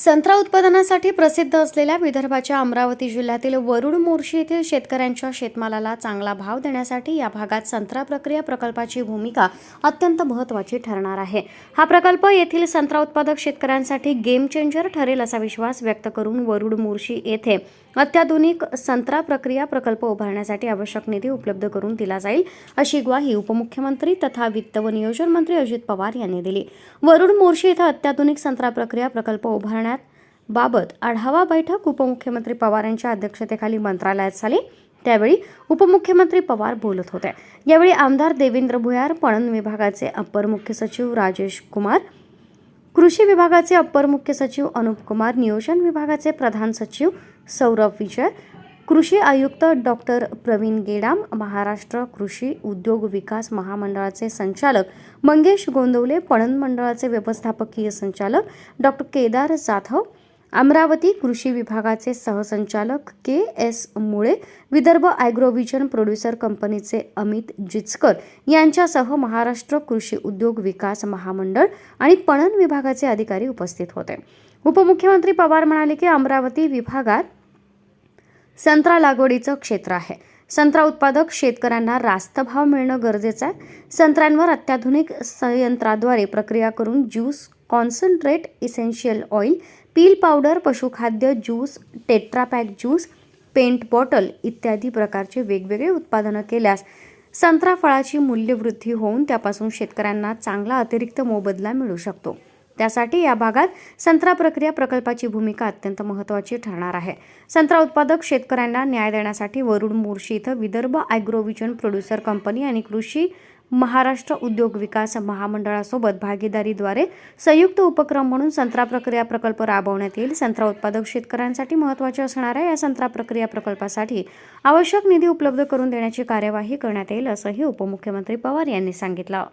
संत्रा उत्पादनासाठी प्रसिद्ध असलेल्या विदर्भाच्या अमरावती जिल्ह्यातील वरुड मोर्शी येथील शेतकऱ्यांच्या शेतमालाला चांगला भाव देण्यासाठी या भागात संत्रा प्रक्रिया प्रकल्पाची भूमिका अत्यंत महत्त्वाची ठरणार आहे. हा प्रकल्प येथील संत्रा उत्पादक शेतकऱ्यांसाठी गेम चेंजर ठरेल असा विश्वास व्यक्त करून वरुड मोर्शी येथे अत्याधुनिक संत्रा प्रक्रिया प्रकल्प उभारण्यासाठी आवश्यक निधी उपलब्ध करून दिला जाईल अशी ग्वाही उपमुख्यमंत्री तथा वित्त व नियोजन मंत्री अजित पवार यांनी दिली. वरुड मोर्शी इथं अत्याधुनिक संत्रा प्रक्रिया प्रकल्प उभारण्या बाबत आढावा बैठक उपमुख्यमंत्री पवार यांच्या अध्यक्षतेखाली मंत्रालयात झाली. त्यावेळी उपमुख्यमंत्री पवार बोलत होते. यावेळी आमदार देवेंद्र भुयार पणन विभागाचे अप्पर मुख्य सचिव राजेश कुमार कृषी विभागाचे अप्पर मुख्य सचिव अनुप कुमार नियोजन विभागाचे प्रधान सचिव सौरभ विजय कृषी आयुक्त डॉक्टर प्रवीण गेडाम महाराष्ट्र कृषी उद्योग विकास महामंडळाचे संचालक मंगेश गोंदवले पणन मंडळाचे व्यवस्थापकीय संचालक डॉक्टर केदार जाधव अमरावती कृषी विभागाचे सहसंचालक के एस मुळे विदर्भ ॲग्रोव्हिजन प्रोड्युसर कंपनीचे अमित जिचकर यांच्यासह महाराष्ट्र कृषी उद्योग विकास महामंडळ आणि पणन विभागाचे अधिकारी उपस्थित होते. उपमुख्यमंत्री पवार म्हणाले की अमरावती विभागात संत्रा लागवडीचं क्षेत्र आहे. संत्रा उत्पादक शेतकऱ्यांना रास्त भाव मिळणं गरजेचं आहे. संत्र्यांवर अत्याधुनिक संयंत्राद्वारे प्रक्रिया करून juice concentrate essential oil peel powder पशुखाद्य juice tetrapack juice paint bottle इत्यादी प्रकारचे वेगवेगळे उत्पादनं केल्यास संत्रा फळाची मूल्यवृद्धी होऊन त्यापासून शेतकऱ्यांना चांगला अतिरिक्त मोबदला मिळू शकतो. त्यासाठी या भागात संत्रा प्रक्रिया प्रकल्पाची भूमिका अत्यंत महत्त्वाची ठरणार आहे. संत्रा उत्पादक शेतकऱ्यांना न्याय देण्यासाठी वरुड मोर्शी इथं विदर्भ ॲग्रोव्हिजन प्रोड्युसर कंपनी आणि कृषी महाराष्ट्र उद्योग विकास महामंडळासोबत भागीदारीद्वारे संयुक्त उपक्रम म्हणून संत्रा प्रक्रिया प्रकल्प राबवण्यात येईल. संत्रा उत्पादक शेतकऱ्यांसाठी महत्त्वाचे असणाऱ्या या संत्रा प्रक्रिया प्रकल्पासाठी आवश्यक निधी उपलब्ध करून देण्याची कार्यवाही करण्यात येईल असंही उपमुख्यमंत्री पवार यांनी सांगितलं.